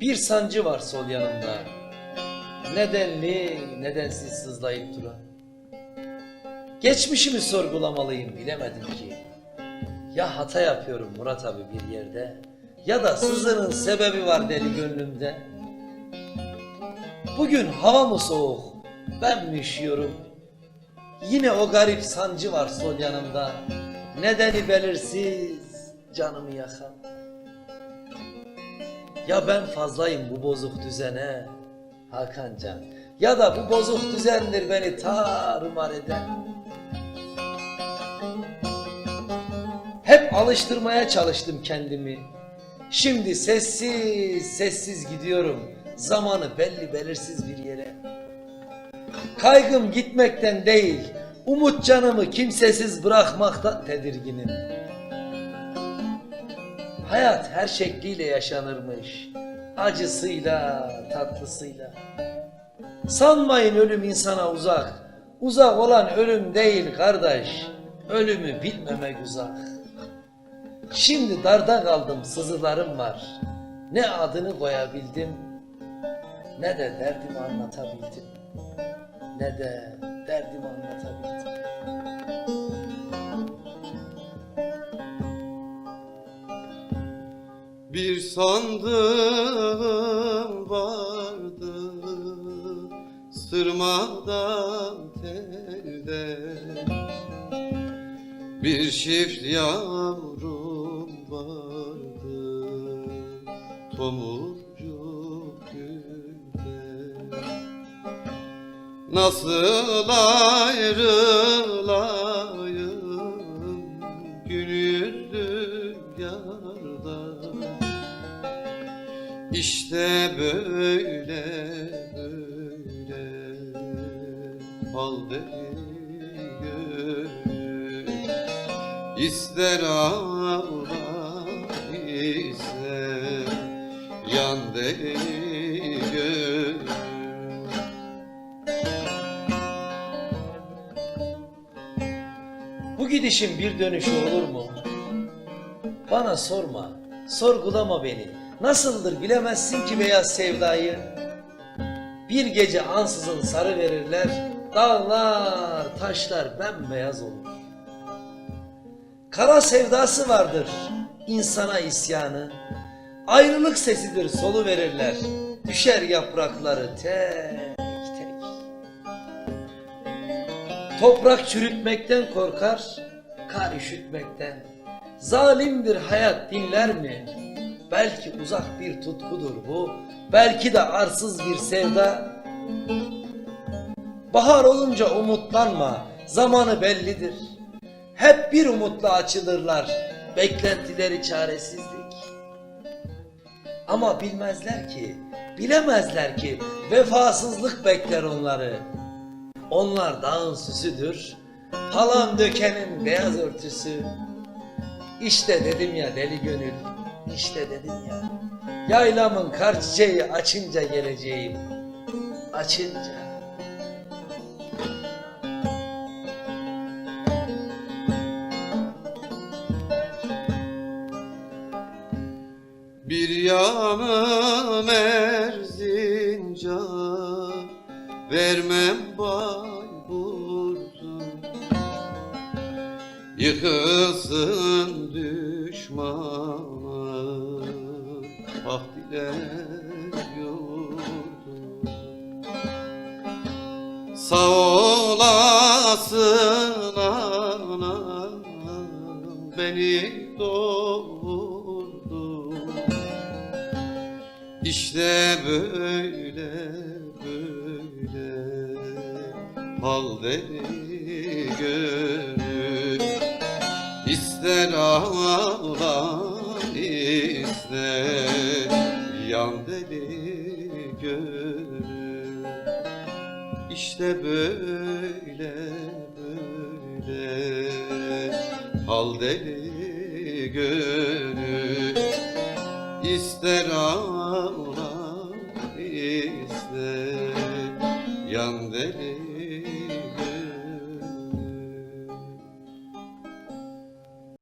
Bir sancı var sol yanımda. Nedenli, nedensiz sızlayıp duran. Geçmişimi sorgulamalıyım bilemedim ki. Ya hata yapıyorum Murat abi bir yerde ya da sızının sebebi var deli gönlümde. Bugün hava mı soğuk ben mi üşüyorum? Yine o garip sancı var sol yanımda. Nedeni belirsiz canımı yakan. Ya ben fazlayım bu bozuk düzene Hakan Can Ya da bu bozuk düzendir beni tarumar eden. Hep alıştırmaya çalıştım kendimi. Şimdi sessiz sessiz gidiyorum. Zamanı belli belirsiz bir yere. Kaygım gitmekten değil Umut canımı kimsesiz bırakmaktan tedirginim Hayat her şekliyle yaşanırmış. Acısıyla, tatlısıyla. Sanmayın ölüm insana uzak. Uzak olan ölüm değil kardeş. Ölümü bilmemek uzak. Şimdi darda kaldım, sızılarım var. Ne adını koyabildim, ne de derdimi anlatabildim. Ne de derdimi anlatabildim. Bir sandığım vardı. Sırmadan telde Bir çift yavrum vardı. Tomurcuk gülde Nasıl ayrılayım İşte böyle böyle Hal beni gönül İster ağla ister Yan deli gönül Bu gidişin bir dönüşü olur mu? Bana sorma, sorgulama beni. Nasıldır bilemezsin ki beyaz sevdayı. Bir gece ansızın sarı verirler, dağlar, taşlar bembeyaz olur. Kara sevdası vardır insana isyanı. Ayrılık sesidir solu verirler. Düşer yaprakları tek tek. Toprak çürütmekten korkar, kar üşütmekten. Zalimdir hayat dinler mi? Belki uzak bir tutkudur bu, belki de arsız bir sevda. Bahar olunca umutlanma, zamanı bellidir. Hep bir umutla açılırlar, beklentileri çaresizlik. Ama bilmezler ki, bilemezler ki vefasızlık bekler onları. Onlar dağın süsüdür, halan dökenin beyaz örtüsü. İşte dedim ya deli gönül, işte dedim ya. Yaylamın kar çiçeği açınca geleceğim, açınca. Bir yanım Erzincan Vermem Bayburt'u Yıkılsın dile yurdu Sağ olasın anam Beni doğurdu İşte böyle böyle Hal deli gönül. İster ağla ister yan deli gönül. İşte böyle böyle. Hal deli gönül. İster ağlar ister. Yan deli